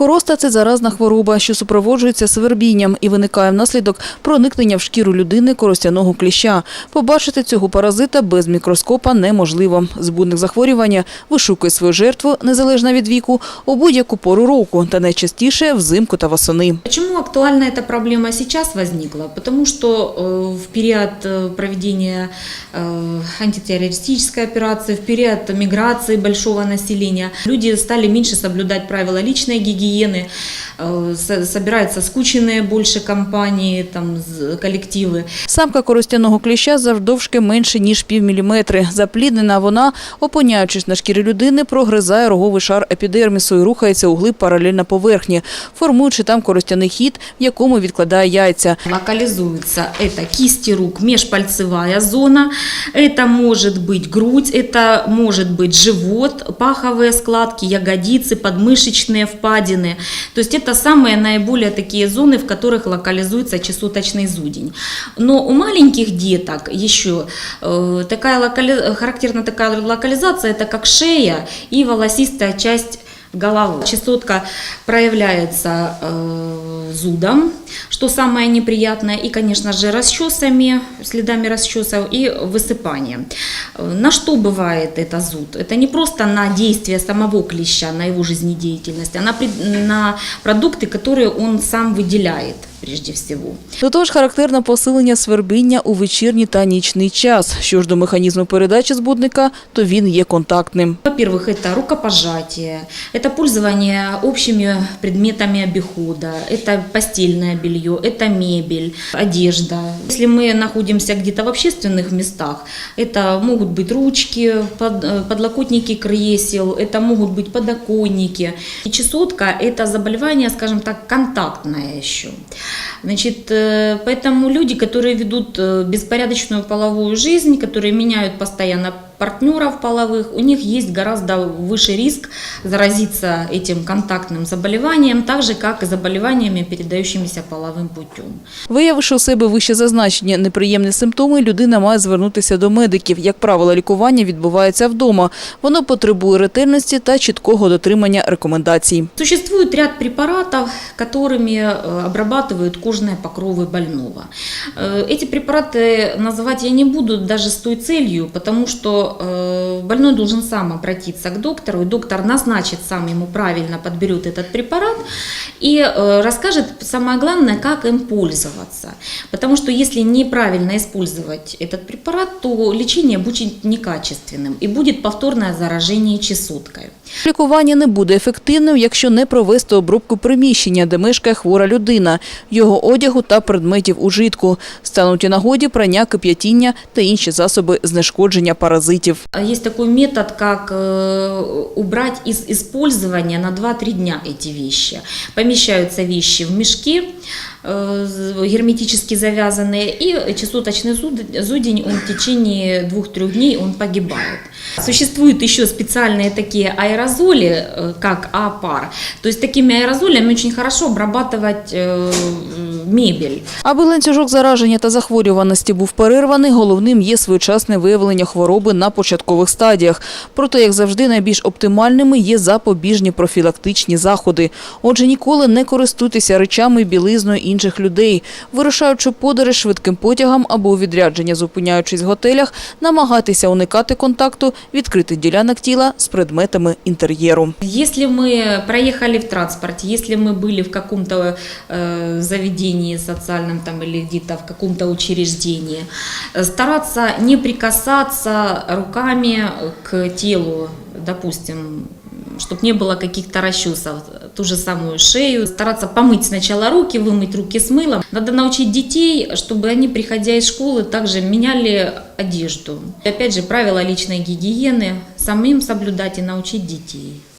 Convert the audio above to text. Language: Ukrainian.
Короста – це заразна хвороба, що супроводжується свербінням і виникає внаслідок проникнення в шкіру людини коростяного кліща. Побачити цього паразита без мікроскопа неможливо. Збудник захворювання вишукує свою жертву, незалежно від віку, у будь-яку пору року та найчастіше взимку та восени. Почему актуальна эта проблема сейчас возникла? Потому что э, в период э, проведения э, антитеррористической операции, в период миграции большого населения, люди стали меньше соблюдать правила личной гигиены, э, со- собираются скученные больше компании, там, з- коллективы. Самка коростяного кліща завдовжки менше, ніж півміліметри. Запліднена вона, опиняючись на шкірі людини, прогризає роговий шар епідермісу і рухається у глиб паралельно поверхні, формуючи там коростяний хід, в якому відкладає яйця. Локализуется это кисти рук, межпальцевая зона, это может быть грудь, это может быть живот, паховые складки, ягодицы, подмышечные Впадины. То есть это самые наиболее такие зоны, в которых локализуется чесоточный зудень. Но у маленьких деток еще э, такая локали... характерна такая локализация, это как шея и волосистая часть головы. Частотка проявляется э, зудом, что самое неприятное, и, конечно же, расчесами, следами расчесов и высыпанием. На что бывает это зуд? Это не просто на действие самого клеща, на его жизнедеятельность, а на, на продукты, которые он сам выделяет прежде всего. До того ж, характерне посилення свербіння у вечірній та нічний час. Що ж до механізму передачі збудника, то він є контактним. Во-первых, это рукопожатие, это пользование общими предметами обихода, это постельное белье, это мебель, одежда. Если мы находимся где-то в общественных местах, это могут быть ручки, под- э, подлокотники кресел, это могут быть подоконники. И чесотка – это заболевание, скажем так, контактное еще. Значит, э, поэтому люди, которые ведут э, беспорядочную половую жизнь, которые меняют постоянно партнеров половых, у них есть гораздо выше риск заразиться этим контактным заболеванием, так же, как и заболеваниями, передающимися половым путем. Виявивши у себе вище зазначені неприємні симптоми, людина має звернутися до медиків. Як правило, лікування відбувається вдома. Воно потребує ретельності та чіткого дотримання рекомендацій. Существует ряд препаратов, которыми э, обрабатывают кожные покровы больного. Э, Эти препараты называть я не буду даже с той целью, потому что э, больной должен сам обратиться к доктору, и доктор назначит сам ему правильно, подберет этот препарат и э, расскажет, самое главное, как им пользоваться. Потому что если неправильно использовать этот препарат, то лечение будет некачественным и будет повторное заражение чесоткой. Лікування не буде ефективним, якщо не провести обробку приміщення, де мешкає хвора людина, його одягу та предметів ужитку. Стануть у нагоді прання, кип'ятіння та інші засоби знешкодження паразитів. А Есть такой метод, как э, убрать из использования на 2-3 дня эти вещи. Помещаются вещи в мешки, э, герметически завязанные, и чесоточный зуд- зудень, он в течение 2-3 дней он погибает. Существуют еще специальные такие аэрозоли, э, как А-пар. То есть такими аэрозолями очень хорошо обрабатывать мебель. Аби ланцюжок зараження та захворюваності був перерваний, головним є своєчасне виявлення хвороби на початкових стадіях. Проте, як завжди, найбільш оптимальними є запобіжні профілактичні заходи. Отже, ніколи не користуйтеся речами і білизною інших людей. Вирушаючи в подорож швидким потягом або у відрядження, зупиняючись в готелях, намагайтеся уникати контакту відкритих ділянок тіла з предметами інтер'єру. Если мы проехали в транспорте, если мы были в каком-то э, заведении социальном там, или где-то в каком-то учреждении, э, стараться не прикасаться руками к телу, допустим, чтобы не было каких-то расчесов, ту же самую шею, стараться помыть сначала руки, вымыть руки с мылом. Надо научить детей, чтобы они, приходя из школы, также меняли одежду. Опять же, правила личной гигиены самим соблюдать и научить детей.